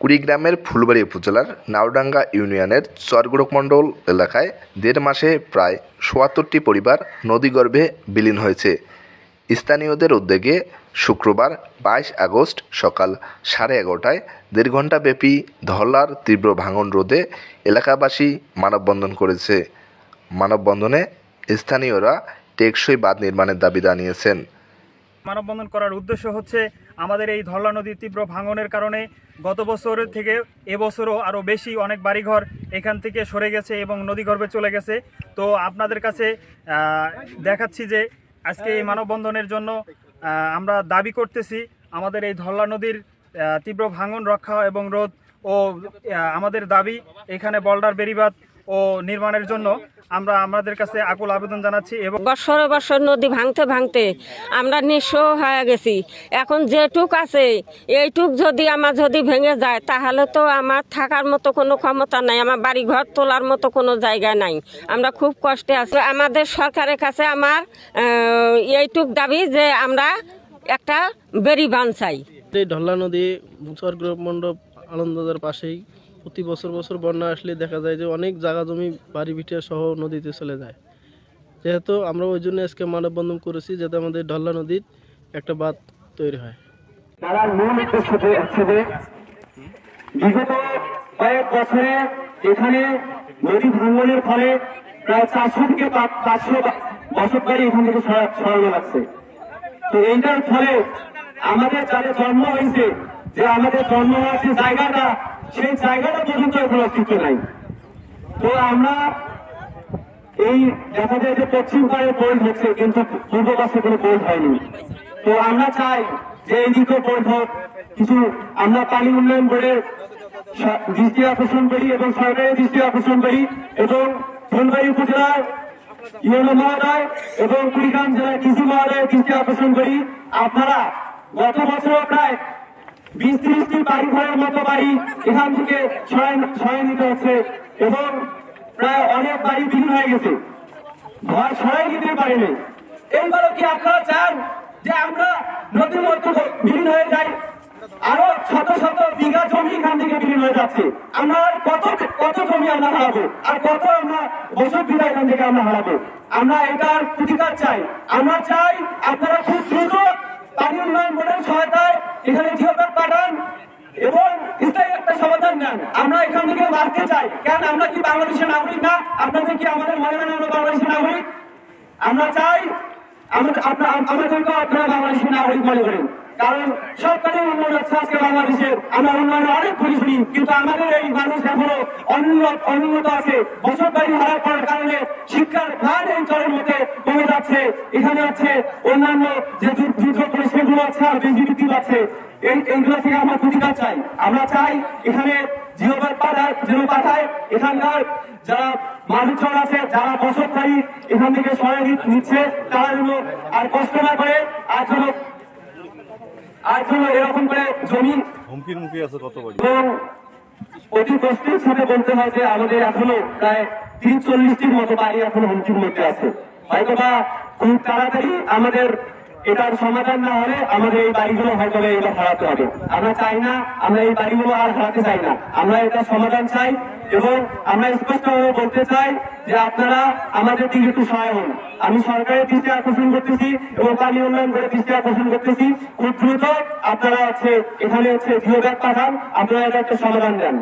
কুড়িগ্রামের ফুলবাড়ি উপজেলার নাওডাঙ্গা ইউনিয়নের চরগোড়কমণ্ডল এলাকায় দেড় মাসে প্রায় সোয়াত্তরটি পরিবার নদীগর্ভে বিলীন হয়েছে। স্থানীয়দের উদ্যোগে শুক্রবার বাইশ আগস্ট সকাল সাড়ে এগারোটায় দেড় ঘণ্টাব্যাপী ধরলার তীব্র ভাঙন রোধে এলাকাবাসী মানববন্ধন করেছে। মানববন্ধনে স্থানীয়রা টেকসই বাঁধ নির্মাণের দাবি জানিয়েছেন। মানববন্ধন করার উদ্দেশ্য হচ্ছে আমাদের এই ধরলা নদীর তীব্র ভাঙনের কারণে গত বছর থেকে এবছরও আরও বেশি অনেক বাড়িঘর এখান থেকে সরে গেছে এবং নদীগর্ভে চলে গেছে। তো আপনাদের কাছে দেখাচ্ছি যে আজকে এই মানববন্ধনের জন্য আমরা দাবি করতেছি আমাদের এই ধরলা নদীর তীব্র ভাঙন রক্ষা এবং রোধ ও আমাদের দাবি এখানে বল্ডার বেরিবাদ ও নির্মাণের জন্য আমরা আমাদের কাছে আকুল আবেদন জানাচ্ছি এবং বৎসরে বৎসর নদী ভাঙতে ভাঙতে আমরা নিঃস্ব হয়ে গেছি। এখন যেটুক আছে এইটুক যদি আমার যদি ভেঙে যায় তাহলে তো আমার থাকার মতো কোনো ক্ষমতা নাই আমার বাড়ি ঘর তোলার মতো কোনো জায়গা নাই। আমরা খুব কষ্টে আছি। আমাদের সরকারের কাছে আমার এইটুক দাবি যে আমরা একটা বেরি বান চাই। ঢল্লা নদী চরগ্রহ মণ্ডপ আনন্দদার পাশেই প্রতি বছর বছর বন্যা আসলে দেখা যায় যে অনেক জায়গা জমি, বাড়ি ভিটিয়া সহ নদীতে চলে যায়। যেহেতু আমরা ওই জন্য আজকে মানববন্ধন করেছি যাতে আমাদের ঢল্লা নদীর একটা বাঁধ তৈরি হয়। তারা মূল উদ্দেশ্য হচ্ছে যে বিগত কয়েক বছরে এখানে নদী ভাঙ্গনের ফলে প্রায় চারশো থেকে পাঁচশো এখান থেকে সরানো লাগছে তো এইটার ফলে আমাদের যাদের জন্ম হয়েছে, যে আমাদের জন্ম যে জায়গাটা সেই জায়গাটা পর্যন্ত এখন অস্তিত্ব নাই। তো আমরা এই দেখা যায় যে পশ্চিম পাড়ে বোল্ড হচ্ছে, কিন্তু পূর্ব পাশে কোনো বোল্ড হয়নি। তো আমরা চাই যে এই দিকে বোল্ড হোক। কিছু আমরা পানি উন্নয়ন বোর্ডের দৃষ্টি আকর্ষণ করি এবং সরকারের দৃষ্টি আকর্ষণ করি এবং ফুলবাড়ি উপজেলার ইউনো মহোদয় এবং কুড়িগ্রাম জেলার কৃষি মহোদয়ের দৃষ্টি আকর্ষণ করি। আপনারা গত বছর প্রায় বিশ ত্রিশটি বাড়ি ঘরের মতো বাড়ি এখান থেকে সরাই- নিতে হচ্ছে এবং প্রায় অনেক বাড়ি বিলীন হয়ে গেছে। ঘর সরাই দিতে পারেনি এইবারও কি আপনারা চান যে আমরা নদীর মধ্যে বিলীন হয়ে যাই? আরও শত শত বিঘা জমি এখান থেকে বিলীন হয়ে যাচ্ছে। আমরা কত কত জমি আমরা হারাবো? আর কত আমরা বছর বিঘা এখান থেকে আমরা হারাবো? আমরা এটার প্রতিকার চাই। আমরা চাই আপনারা খুব দ্রুত পানি উন্নয়ন বোর্ডের সহায়তায় এখানে জিওপ্যাক পাঠান এবং স্থায়ী একটা সমাধান দেন আমরা এখান থেকে বাঁচতে চাই। কেন? আমরা কি বাংলাদেশের নাগরিক না? আপনাদের কি আমাদের মনে হয় আমরা বাংলাদেশের নাগরিক? আমরা চাই আমাদের আমাদেরকে আপনারা বাংলাদেশের নাগরিক মনে করেন। আছে যাচ্ছে। এখানে অন্যান্য যে দুর- দুর্যোগ আছে আর বেশি পাচ্ছে এই এইগুলো থেকে আমরা প্রতিকার চাই। আমরা চাই এখানে জিওবার পাঠায় এখানকার যারা মানুষজন আছে যারা বসতকারী এখান থেকে নিচ্ছে। তারা যেন আর কষ্ট না করে আর যেন আর যেন এরকম করে জমি হুমকির মুখে আছে কত বাড়ি। অতি কষ্টের সাথে বলতে হয় যে আমাদের এখনও প্রায় তিন চল্লিশটির মতো বাড়ি এখনও হুমকির মধ্যে আছে। হয়তো বা খুব তাড়াতাড়ি আমাদের এটার সমাধান না হলে আমাদের এই বাড়িগুলো হয়তো এবার হারাতে হবে। আমরা চাই না, আমরা এই বাড়িগুলো আর হারাতে চাই না। আমরা এটা সমাধান চাই এবং আমরা স্পষ্টভাবে বলতে চাই যে আপনারা আমাদের দিকে একটু সহায় হন। আমি সরকারের দৃষ্টি আকর্ষণ করতেছি এবং পানি উন্নয়ন করে দৃষ্টি আকর্ষণ করতেছি। খুব দ্রুত আপনারা হচ্ছে, এখানে হচ্ছে জিও ব্যাগ পাঠান, আপনারা এটা একটা সমাধান দেন।